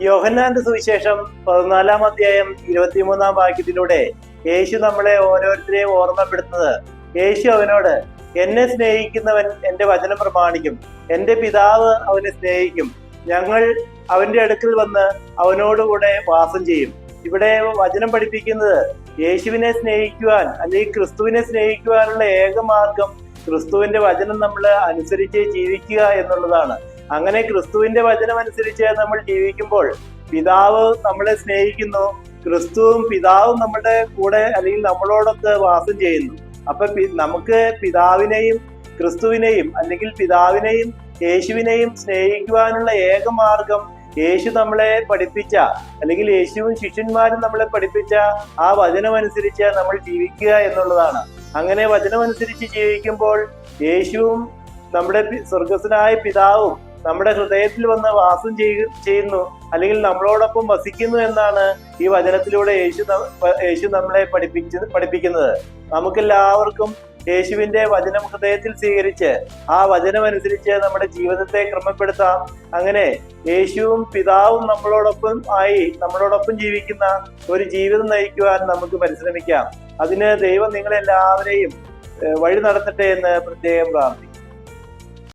യോഹന്നാന്റെ സുവിശേഷം പതിനാലാം അധ്യായം ഇരുപത്തിമൂന്നാം വാക്യത്തിലൂടെ യേശു നമ്മളെ ഓരോരുത്തരെയും ഓർമ്മപ്പെടുത്തുന്നത്. യേശു അവനോട് എന്നെ സ്നേഹിക്കുന്നവൻ എന്റെ വചനം പ്രമാണിക്കും. എന്റെ പിതാവ് അവനെ സ്നേഹിക്കും. ഞങ്ങൾ അവന്റെ അടുക്കൽ വന്ന് അവനോടുകൂടെ വാസം ചെയ്യും. ഇവിടെ വചനം പഠിപ്പിക്കുന്നത് യേശുവിനെ സ്നേഹിക്കുവാൻ അല്ലെങ്കിൽ ക്രിസ്തുവിനെ സ്നേഹിക്കുവാനുള്ള ഏക മാർഗം ക്രിസ്തുവിന്റെ വചനം നമ്മൾ അനുസരിച്ച് ജീവിക്കുക എന്നുള്ളതാണ്. അങ്ങനെ ക്രിസ്തുവിന്റെ വചനം അനുസരിച്ച് നമ്മൾ ജീവിക്കുമ്പോൾ പിതാവ് നമ്മളെ സ്നേഹിക്കുന്നു. ക്രിസ്തുവും പിതാവും നമ്മുടെ കൂടെ അല്ലെങ്കിൽ നമ്മളോടൊത്ത് വാസം ചെയ്യുന്നു. അപ്പൊ നമുക്ക് പിതാവിനെയും ക്രിസ്തുവിനെയും അല്ലെങ്കിൽ പിതാവിനെയും യേശുവിനെയും സ്നേഹിക്കുവാനുള്ള ഏക മാർഗം യേശു നമ്മളെ പഠിപ്പിച്ച അല്ലെങ്കിൽ യേശുവും ശിഷ്യന്മാരും നമ്മളെ പഠിപ്പിച്ച ആ വചനമനുസരിച്ച് നമ്മൾ ജീവിക്കുക എന്നുള്ളതാണ്. അങ്ങനെ വചനമനുസരിച്ച് ജീവിക്കുമ്പോൾ യേശുവും നമ്മുടെ സ്വർഗസ്വനായ പിതാവും നമ്മുടെ ഹൃദയത്തിൽ വന്ന് വാസം ചെയ്യ- ചെയ്യുന്നു അല്ലെങ്കിൽ നമ്മളോടൊപ്പം വസിക്കുന്നു എന്നാണ് ഈ വചനത്തിലൂടെ യേശു യേശു നമ്മളെ പഠിപ്പിച്ച് പഠിപ്പിക്കുന്നത്. നമുക്കെല്ലാവർക്കും യേശുവിന്റെ വചനം ഹൃദയത്തിൽ സ്വീകരിച്ച് ആ വചനം അനുസരിച്ച് നമ്മുടെ ജീവിതത്തെ ക്രമപ്പെടുത്താം. അങ്ങനെ യേശുവും പിതാവും നമ്മളോടൊപ്പം ആയി നമ്മളോടൊപ്പം ജീവിക്കുന്ന ഒരു ജീവിതം നയിക്കുവാൻ നമുക്ക് പരിശ്രമിക്കാം. അതിന് ദൈവം നിങ്ങളെല്ലാവരെയും വഴി നടത്തട്ടെ എന്ന് പ്രത്യേകം പ്രാർത്ഥിക്കും